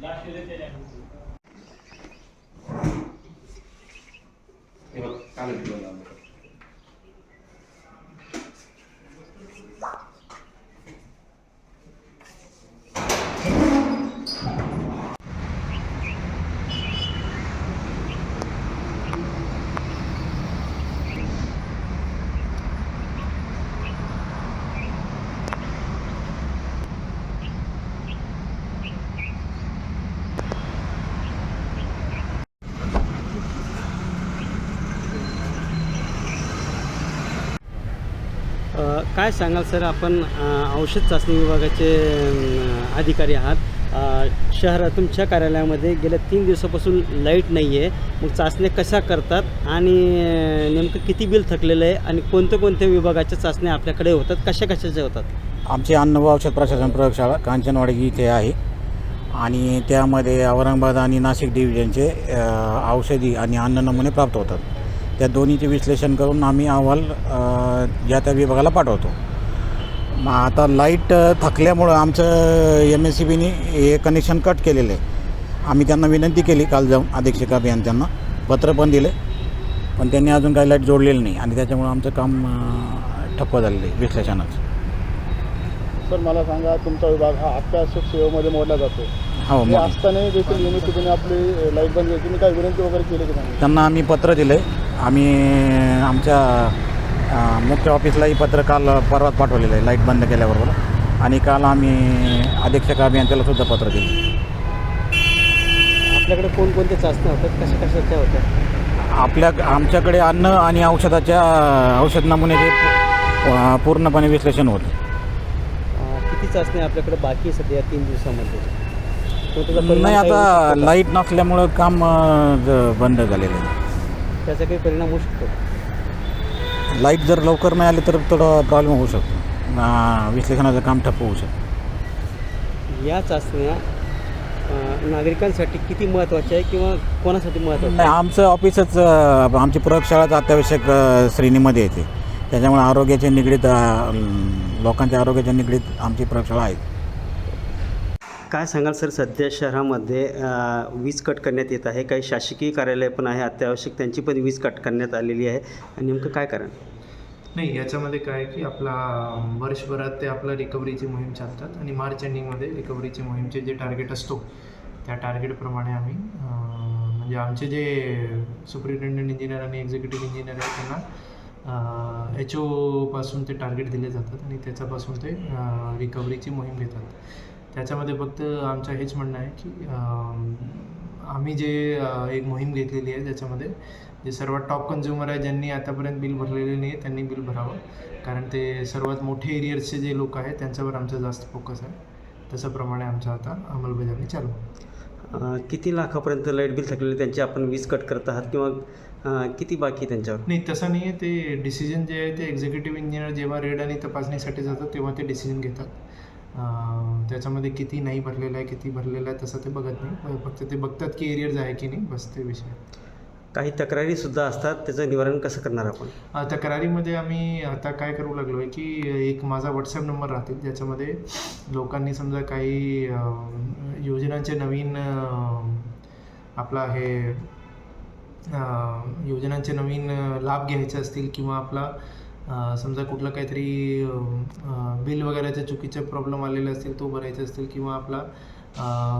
हे काय सांगाल सर? आपण औषध चाचणी विभागाचे अधिकारी आहात. शहरात तुमच्या कार्यालयामध्ये गेल्या तीन दिवसापासून लाइट नाही आहे मग चाचण्या कशा करतात? आणि नेमकं किती बिल थकलेलं आहे? आणि कोणत्या कोणत्या विभागाच्या चाचण्या आपल्याकडे होतात? कशा कशाच्या होतात? आमची अन्न व औषध प्रशासन प्रयोगशाळा कांचनवाडी इथे आहे. आणि त्यामध्ये औरंगाबाद आणि नाशिक डिव्हिजनचे औषधी आणि अन्न नमुने प्राप्त होतात. त्या दोन्हीचे विश्लेषण करून आम्ही अहवाल अ, या त्या विभागाला पाठवतो. मग आता लाइट थकल्यामुळं आमचं एम एस सी बीने हे कनेक्शन कट केलेलं आहे. आम्ही त्यांना विनंती केली काल जाऊन अधीक्षक अभियान त्यांना पत्र पण दिले पण त्यांनी अजून काही लाइट जोडलेली नाही आणि त्याच्यामुळं आमचं काम ठप्प झालेलं आहे विश्लेषणाचं. सर मला सांगा तुमचा विभाग हा अत्यावश्यक सेवेमध्ये मोडला जातो. हो मग असताना देखील युनिव्हर्सिटीने आपली लाइट बंद केली. तुम्ही काय विनंती वगैरे केली की त्यांना? आम्ही पत्र दिले आम्ही आमच्या मुख्य ऑफिसलाही पत्र काल परवाच पाठवलेलं आहे लाइट बंद केल्याबरोबर. आणि काल आम्ही अधीक्षक अभियंत्याला सुद्धा पत्र दिलं. आपल्याकडे कोणकोणत्या चाचण्या होतात कशा कशाच्या होतात आपल्या आमच्याकडे अन्न आणि औषधाच्या औषध नमुन्याचे पूर्णपणे विश्लेषण होतं. किती चाचण्या आपल्याकडे बाकी सध्या तीन दिवसामध्ये? नाही आता? लाइट नसल्यामुळं काम बंद झालेलं आहे. त्याचा काही परिणाम होऊ शकतो. लाइट जर लवकर नाही आली तर थोडं प्रॉब्लेम होऊ शकतो. विश्लेषणाचं काम ठप्प होऊ शकतं. या चाचण्या अ, नागरिकांसाठी किती महत्त्वाच्या आहे किंवा कोणासाठी महत्त्वाच्या नाही आमचं ऑफिसच अ, आमची प्रयोगशाळाच अत्यावश्यक अ, श्रेणीमध्ये येते. त्याच्यामुळे आरोग्याच्या निगडीत अ, लोकांच्या आरोग्याच्या निगडीत आमची प्रयोगशाळा आहे. काय सांगाल सर सध्या शहरामध्ये वीज कट करण्यात येत आहे. काही शासकीय कार्यालय पण आहे अत्यावश्यक. त्यांची पण वीज कट करण्यात आलेली आहे. आणि नेमकं काय कारण? नाही याच्यामध्ये काय आहे की आपला वर्षभरात ते आपला रिकव्हरीची मोहीम चालतात आणि मार्च एंडिंगमध्ये रिकव्हरीची मोहीमचे जे टार्गेट असतो त्या टार्गेटप्रमाणे आम्ही म्हणजे आमचे जे सुपरिटेंडंट इंजिनियर आणि एक्झिक्युटिव्ह इंजिनियर आहेत त्यांना एच ओपासून ते टार्गेट दिले जातात आणि त्याच्यापासून ते रिकव्हरीची मोहीम घेतात. त्याच्यामध्ये फक्त आमचं हेच म्हणणं आहे की आम्ही जे एक मोहीम घेतलेली आहे ज्याच्यामध्ये जे सर्वात टॉप कन्झ्युमर आहे ज्यांनी आतापर्यंत बिल भरलेले नाही आहे त्यांनी बिल भरावं. कारण ते सर्वात मोठे एरियर्सचे जे लोक आहेत त्यांच्यावर आमचा जास्त फोकस आहे. तशाप्रमाणे आमचं आता अंमलबजावणी चालू आहे. किती लाखापर्यंत लाइट बिल थकलेले त्यांची आपण वीज कट करत आहात किंवा किती बाकी त्यांच्यावर? नाही तसं नाही आहे ते डिसिजन जे आहे ते एक्झिक्युटिव्ह इंजिनियर जेव्हा रेड आणि तपासणीसाठी जातात तेव्हा ते डिसिजन घेतात. त्याच्यामध्ये किती नाही भरलेलं आहे किती भरलेलं आहे तसं ते बघत नाही. फक्त ते बघतात की एरियर्स आहे की नाही बस ते विषय. काही तक्रारीसुद्धा असतात त्याचं निवारण कसं करणार आपण? तक्रारीमध्ये आम्ही आता काय करू लागलो आहे की एक माझा व्हॉट्सॲप नंबर राहतील ज्याच्यामध्ये लोकांनी समजा काही योजनांचे नवीन आपला हे योजनांचे नवीन लाभ घ्यायचे असतील किंवा आपला समजा कुठलं काहीतरी बिल वगैरेचे चुकीचे प्रॉब्लेम आलेले असतील तो भरायचे असतील किंवा आपला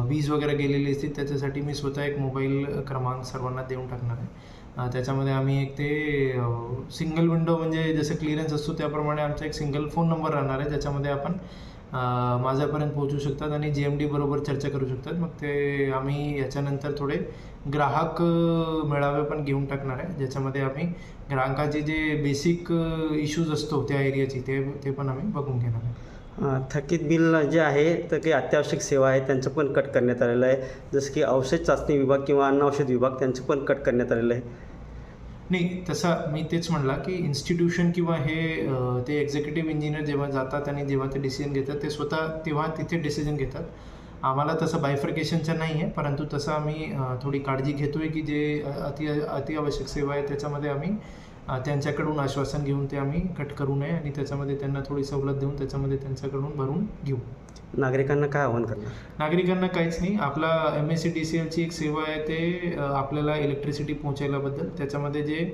वीज वगैरे गेलेली असतील त्याच्यासाठी मी स्वतः एक मोबाईल क्रमांक सर्वांना देऊन टाकणार आहे. त्याच्यामध्ये आम्ही एक ते सिंगल विंडो म्हणजे जसं क्लिअरन्स असतो त्याप्रमाणे आमचा एक सिंगल फोन नंबर राहणार आहे. ज्याच्यामध्ये आपण माझ्यापर्यंत पोहोचू शकतात आणि जी एम डी बरोबर चर्चा करू शकतात. मग ते आम्ही याच्यानंतर थोडे ग्राहक मेळावे पण घेऊन टाकणार आहे. ज्याच्यामध्ये आम्ही ग्राहकाचे जे बेसिक इश्यूज असतो त्या एरियाची ते ते पण आम्ही बघून घेणार आहे. थकीत बिल जे आहे तर काही अत्यावश्यक सेवा आहे त्यांचं पण कट करण्यात आलेलं आहे. जसं की औषध चाचणी विभाग किंवा अन्न औषध विभाग त्यांचं पण कट करण्यात आलेलं आहे. नाही तसं मी तेच म्हणला की इन्स्टिट्यूशन किंवा हे ते एक्झिक्युटिव्ह इंजिनियर जेव्हा जातात आणि जेव्हा ते डिसिजन घेतात ते स्वतः तेव्हा तिथे डिसिजन घेतात. आम्हाला तसं बायफर्केशनचं नाही आहे परंतु तसं आम्ही थोडी काळजी घेतो आहे की जे अति अतिआवश्यक सेवा आहे त्याच्यामध्ये आम्ही त्यांच्याकडून आश्वासन घेऊन ते आम्ही कट करू नये आणि त्याच्यामध्ये त्यांना थोडी सवलत देऊन त्याच्यामध्ये त्यांच्याकडून भरून घेऊ. नागरिकांना काय आव्हान करणार? नागरिकांना काहीच नाही. आपला M S C D C एलची एक सेवा आहे ते आपल्याला इलेक्ट्रिसिटी पोहोचायलाबद्दल त्याच्यामध्ये जे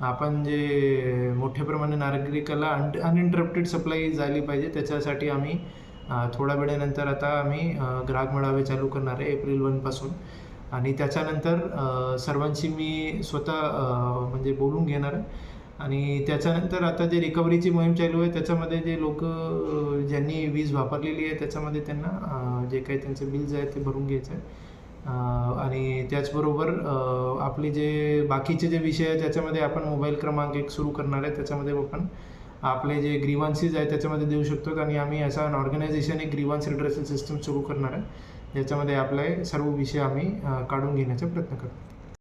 आपण जे मोठ्या प्रमाणे नागरिकाला अन अनइंटरप्टेड सप्लाय झाली पाहिजे त्याच्यासाठी आम्ही थोड्या वेळानंतर आता आम्ही ग्राहक मेळावे चालू करणार आहे एप्रिल वनपासून आणि त्याच्यानंतर सर्वांशी मी स्वतः म्हणजे बोलून घेणार आहे. आणि त्याच्यानंतर आता जे रिकव्हरीची मोहीम चालू आहे त्याच्यामध्ये जे लोक ज्यांनी वीज वापरलेली आहे त्याच्यामध्ये त्यांना जे काही त्यांचे बिल्स आहेत ते भरून घ्यायचं आहे आणि त्याचबरोबर आपले जे बाकीचे जे विषय आहे त्याच्यामध्ये आपण मोबाईल क्रमांक एक सुरू करणार आहे. त्याच्यामध्ये आपण आपले जे ग्रीवान्सीज आहेत त्याच्यामध्ये देऊ शकतो. आणि आम्ही असा ऑर्गनायझेशन एक ग्रीवान्स रिड्रेसल सिस्टम सुरू करणार आहे. ज्याच्यामध्ये आपले सर्व विषय आम्ही काढून घेण्याचा प्रयत्न करतो.